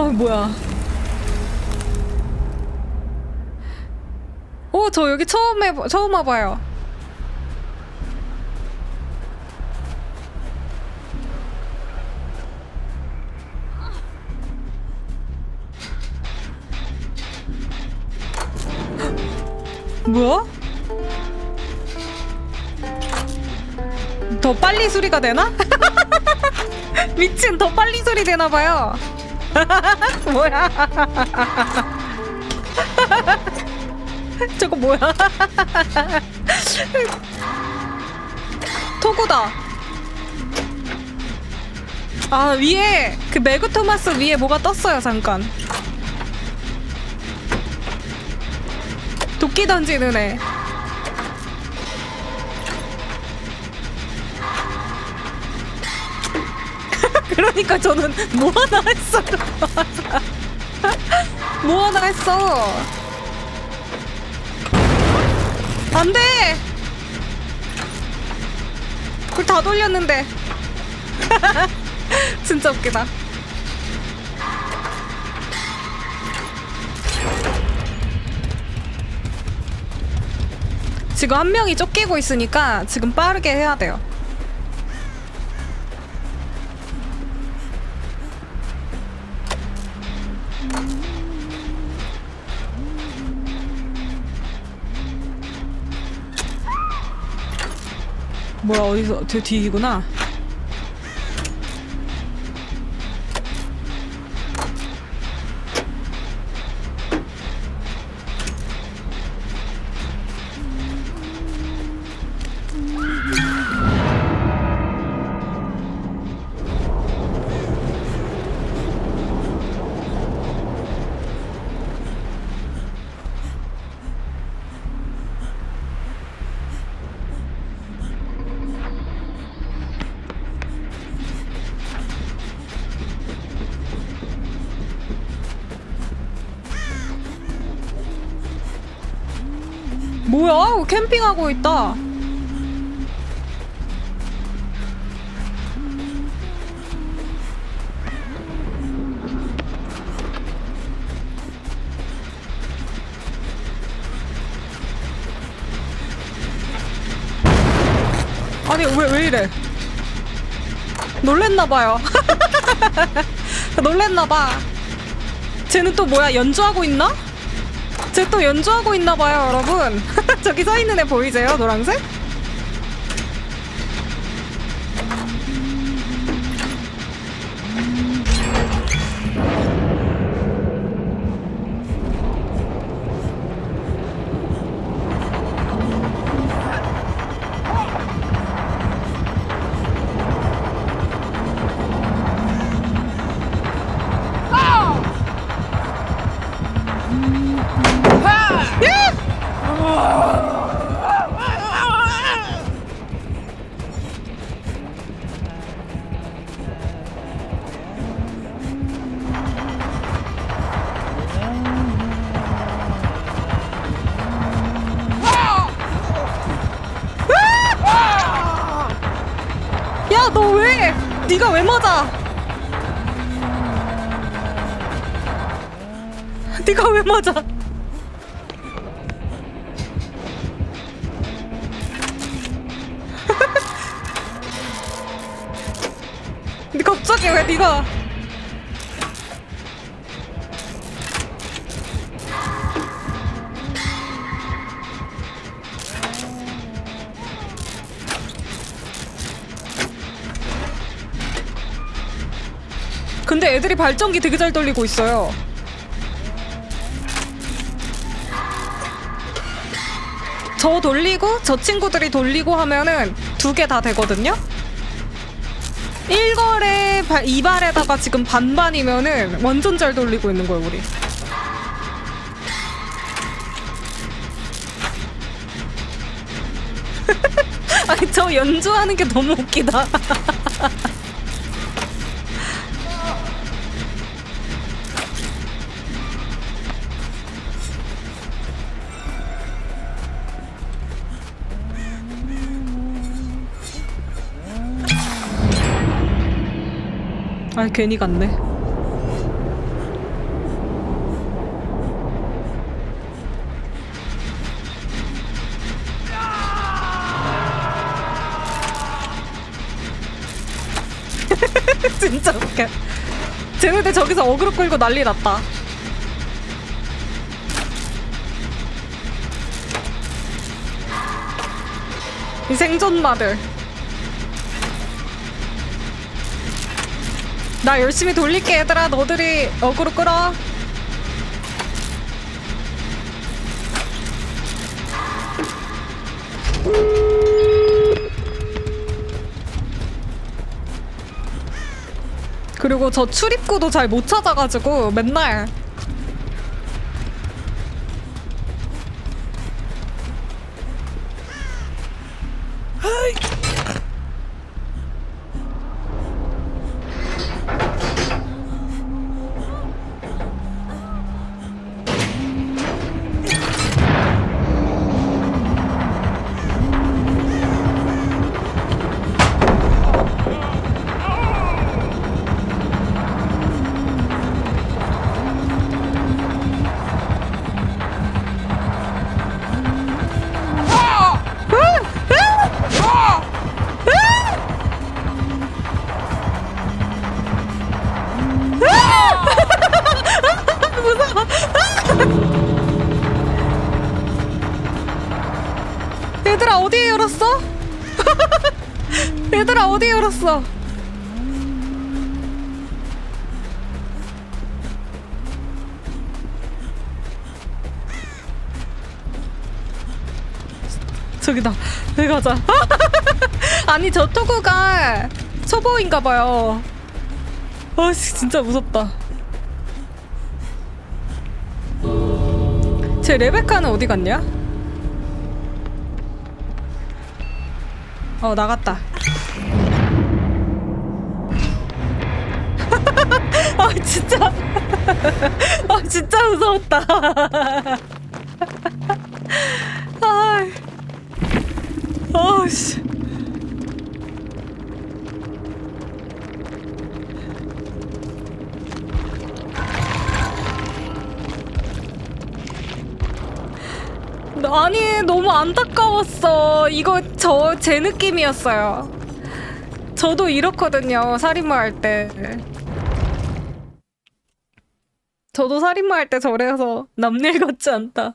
어 뭐야? 오저 여기 처음 해 처음 와봐요. 뭐야? 더 빨리 수리가 되나? 미친 더 빨리 수리 되나 봐요. 뭐야? 저거 뭐야? 토구다. 아 위에 그 매그 토마스 위에 뭐가 떴어요 잠깐. 도끼 던지는 애. 그러니까 저는 뭐 하나 했어요. 뭐 하나 했어. 안 돼! 그걸 다 돌렸는데. 진짜 웃기다. 지금 한 명이 쫓기고 있으니까 지금 빠르게 해야 돼요. 뭐야 어디서 저 뒤이구나. 뭐야? 캠핑하고 있다. 아니 왜 왜 이래? 놀랬나봐요. 놀랬나봐. 쟤는 또 뭐야 연주하고 있나? 쟤 또 연주하고 있나봐요 여러분. 저기 서 있는 애 보이세요 노란색? 너 왜? 네가 왜 맞아? 네가 왜 맞아? 근데 갑자기 왜 네가 근데 애들이 발전기 되게 잘 돌리고 있어요. 저 돌리고 저 친구들이 돌리고 하면은 두 개 다 되거든요. 1거래 2발에다가 지금 반반이면은 완전 잘 돌리고 있는 거예요, 우리. 아니, 저 연주하는 게 너무 웃기다. 아 괜히 갔네. 진짜 웃겨. 쟤네들 저기서 어그로 끌고 난리 났다. 이 생존마들. 나 열심히 돌릴게 얘들아. 너들이 어그로 끌어. 그리고 저 출입구도 잘 못 찾아가지고 맨날 얘들아 어디에 열었어? 얘들아 어디에 열었어? 저기다 여기 가자 아니 저 토구가 초보인가 봐요 아씨 진짜 무섭다 제 레베카는 어디 갔냐? 어 나갔다. 아 진짜. 아 진짜 무서웠다. 아. 아씨. 아니 너무 안타까웠어. 이거 저 제 느낌이었어요. 저도 이렇거든요. 살인마 할 때. 저도 살인마 할 때 저래서 남일 같지 않다.